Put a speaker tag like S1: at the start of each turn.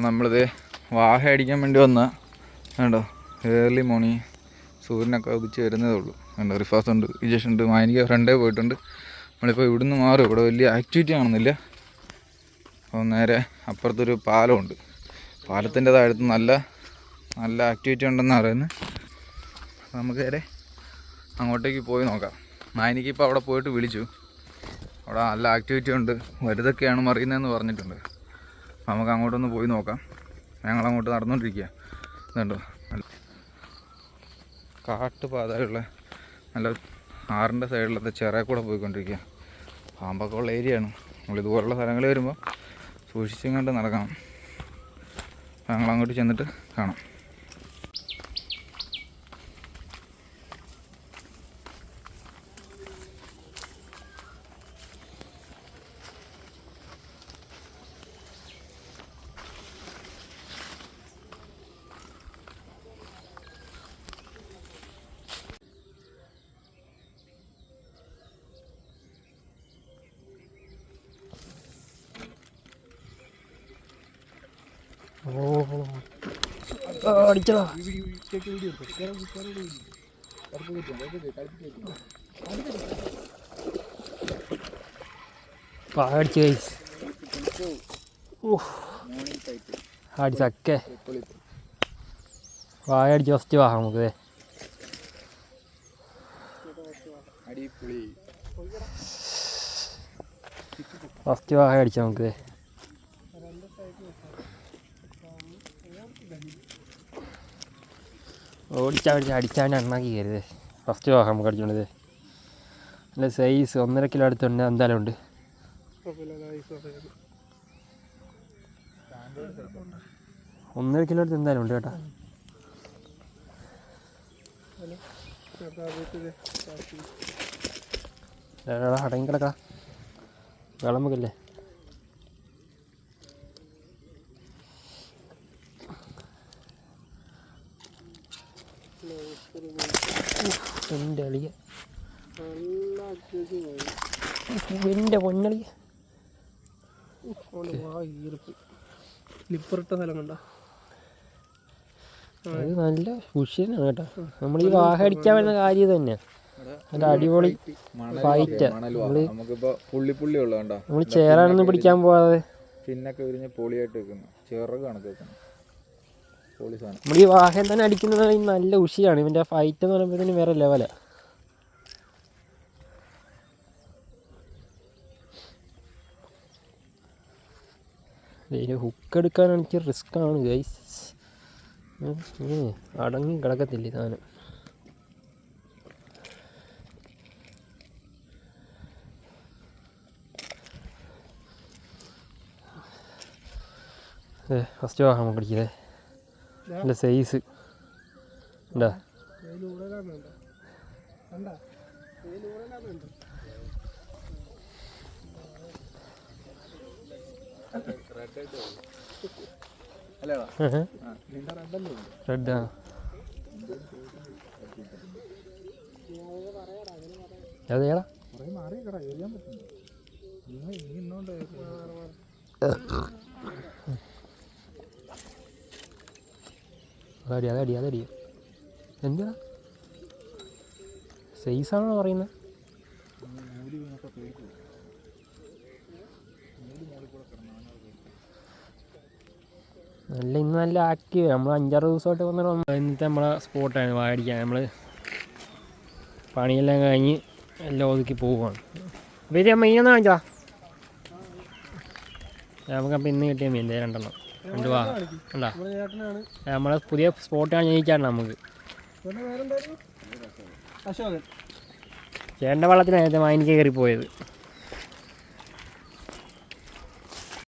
S1: അപ്പം നമ്മളിത് വാഹ അടിക്കാൻ വേണ്ടി വന്ന കണ്ടോ ഏർലി മോർണിംഗ് സൂര്യനൊക്കെ ഉദിച്ച് വരുന്നതേ ഉള്ളൂ. കണ്ടോ റിഫാസ് ഉണ്ട് വിജേഷ് ഉണ്ട് മാനിക ഫ്രണ്ടേ പോയിട്ടുണ്ട്. നമ്മളിപ്പോൾ ഇവിടുന്ന് മാറും ഇവിടെ വലിയ ആക്ടിവിറ്റി കാണുന്നില്ല. അപ്പോൾ നേരെ അപ്പുറത്തൊരു പാലമുണ്ട്. പാലത്തിന്റെ താഴത്ത് നല്ല നല്ല ആക്ടിവിറ്റി ഉണ്ടെന്ന് പറയുന്നത് നമുക്ക് നേരെ അങ്ങോട്ടേക്ക് പോയി നോക്കാം. മാനിക്ക് ഇപ്പോൾ അവിടെ പോയിട്ട് വിളിച്ചു. അവിടെ നല്ല ആക്ടിവിറ്റി ഉണ്ട് വലുതൊക്കെയാണ് മറിയുന്നതെന്ന് പറഞ്ഞിട്ടുണ്ട്. നമുക്ക് അങ്ങോട്ടൊന്ന് പോയി നോക്കാം. ഞങ്ങൾ അങ്ങോട്ട് നടന്നുകൊണ്ടിരിക്കുക ഇതുണ്ടോ? കാട്ടുപാതയുള്ള നല്ല ആറിന്റെ സൈഡിലത്തെ ചിറയിൽ കൂടെ പോയിക്കൊണ്ടിരിക്കുക പാമ്പൊക്കെ ഉള്ള ഏരിയയാണ്. നമ്മൾ ഇതുപോലുള്ള സ്ഥലങ്ങളിൽ വരുമ്പോൾ സൂക്ഷിച്ചും കണ്ട് നടക്കണം. ഞങ്ങളങ്ങോട്ട് ചെന്നിട്ട് കാണാം.
S2: അടിച്ചടാ പാടിച്ച് കൈസ് അടിച്ചക്കെ വായ അടിച്ച് ഫസ്റ്റ് വാ നമുക്ക് ഫസ്റ്റ് വായ അടിച്ച നമുക്ക് ദേ. ഓടിച്ചാ അടിച്ച് അടിച്ചാണ്ട് എണ്ണാക്കി കയറിയത് ഫസ്റ്റ് വാഹനം നമുക്ക് അടിച്ചോണ്ടത് നല്ല സൈസ് ഒന്നര കിലോ അടുത്തുണ്ട് എന്തായാലും ഉണ്ട്. ഒന്നര കിലോ അടുത്ത് എന്തായാലും ഉണ്ട് കേട്ടോ. എടാ അടങ്ങി എന്റെ അളിയ. എന്റെ പൊന്നളിയ.
S3: ലിപ്പറിട്ട സ്ഥലം കണ്ട.
S2: അത് നല്ല ഉഷ്യനാണ് കേട്ടോ. നമ്മൾ ഈ വാഹ അടിക്കാൻ വരുന്ന കാര്യം തന്നെ നല്ല അടിപൊളി ഫൈറ്റ്.
S1: പുള്ളി പുള്ളി ഉള്ള കണ്ടോ
S2: നമ്മൾ ചേറാണെന്ന് പിടിക്കാൻ പോവാതെ.
S1: പിന്നൊക്കെ വിരിഞ്ഞ് പൊളിയായിട്ട് വെക്കുന്നു. ചേറൊക്കെ കണക്ക് സാധനം
S2: നമ്മൾ ഈ വാഹനം തന്നെ അടിക്കുന്നത് നല്ല ഉഷിയാണ് ഇവന്റെ ഫൈറ്റ് എന്ന് പറയുമ്പോഴത്തേന് വേറെ ഇതിൽ ഹുക്ക് എടുക്കാൻ എനിക്ക് റിസ്ക് ആണ് ഗൈസ് അടങ്ങി കിടക്കത്തില്ല സാധനം. ഫസ്റ്റ് വാഹനം നമുക്ക് നല്ല സൈസ് ഉണ്ടാ റെഡ് ആ. അതേടാ അതടി അതടി അതടി. എന്താ സൈസാണോ പറയുന്നത് നല്ല ഇന്ന് നല്ല ആക്റ്റീവ് നമ്മൾ അഞ്ചാറ് ദിവസമായിട്ട് വന്നിട്ട് ഇന്നത്തെ നമ്മളെ സ്പോട്ടാണ് വാടിക്കാൻ നമ്മൾ പണിയെല്ലാം കഴിഞ്ഞ് എല്ലാം ഒതുക്കി പോവുകയാണ്. അപ്പോൾ ഇത് മീനൊന്നും കാണിച്ചാ നമുക്കപ്പോൾ ഇന്ന് കിട്ടിയ മീൻ രണ്ടെണ്ണം. നമ്മളെ പുതിയ സ്പോട്ടാണ് ജയിച്ചാണ് നമുക്ക്. ചേട്ടന്റെ വെള്ളത്തിനായിരുന്നു വാങ്ങിക്ക് കയറി പോയത്